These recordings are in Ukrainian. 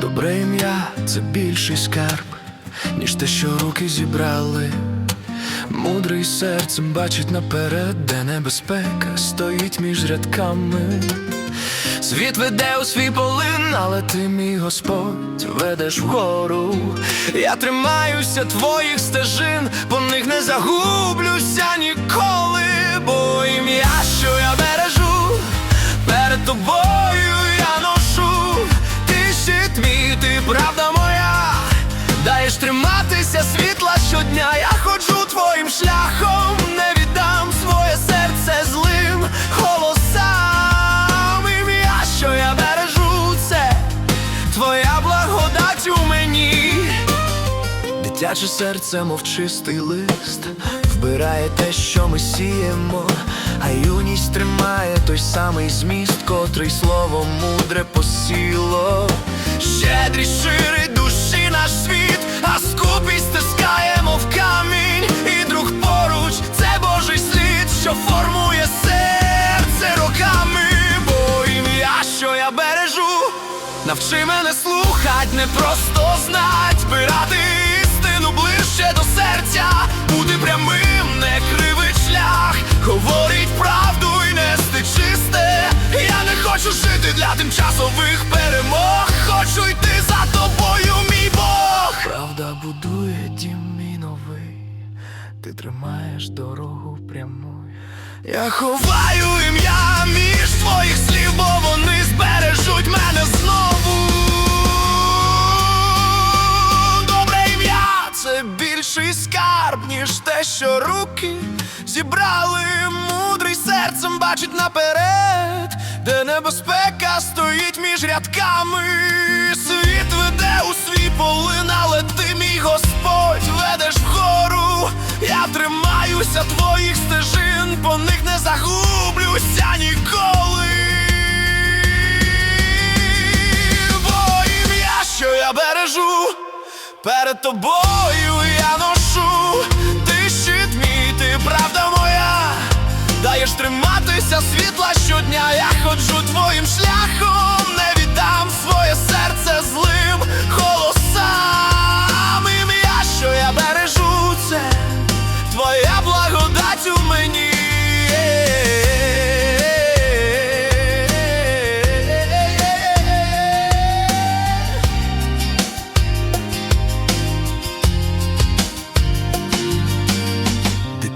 Добре ім'я це більший скарб, ніж те, що руки зібрали. Мудрий серцем бачить наперед, де небезпека стоїть між рядками. Світ веде у свій полин, але ти, мій Господь, ведеш вгору. Я тримаюся твоїх стежин, по них не загублюся ніколи, бо ім'я, що даєш триматися світла щодня. Я ходжу твоїм шляхом, не віддам своє серце злим голосам. Ім'я, що я бережу, це твоя благодать у мені. Дитяче серце, мов чистий лист, вбирає те, що ми сіємо, а юність тримає той самий зміст, котрий слово мудре посіло. Щедрість ширить душі наш світ, Навчи мене слухать, не просто знать, збирати істину ближче до серця, бути прямим, не кривий шлях, говорить правду і нести чисте. Я не хочу жити для тимчасових перемог, хочу йти за тобою, мій Бог. Правда будує дім мій новий, ти тримаєш дорогу пряму. Я ховаю ім'я між більший скарб, ніж те, що руки зібрали. Мудрий серцем бачить наперед, де небезпека стоїть між рядками. Світ веде у свій полин, але ти, мій Господь, ведеш вгору. Я тримаюся твоїх стежин, по них не загублюся ніколи. Бо ім'я, що я бережу, перед тобою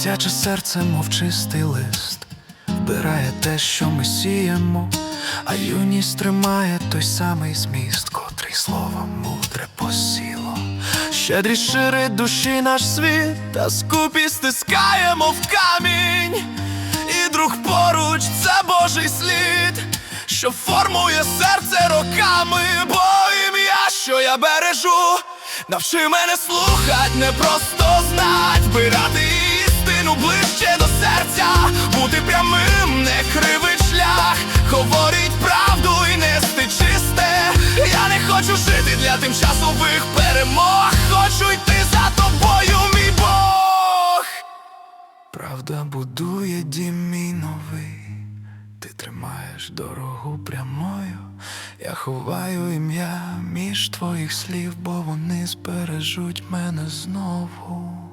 Дитяче серце, мов чистий лист, вбирає те, що ми сіємо, а юність тримає той самий зміст, котрий слово мудре посіло. Щедрість ширить душі наш світ, та скупість стискає, мов камінь, і друг поруч це Божий слід, що формує серце роками, бо ім'я, що я бережу, навчи мене слухать, не просто знать, прямим, не кривий шлях, говорить правду і нести чисте. Я не хочу жити для тимчасових перемог, хочу йти за тобою, мій Бог. Правда будує дім мій новий, ти тримаєш дорогу прямою, я ховаю ім'я між твоїх слів, бо вони збережуть мене знову.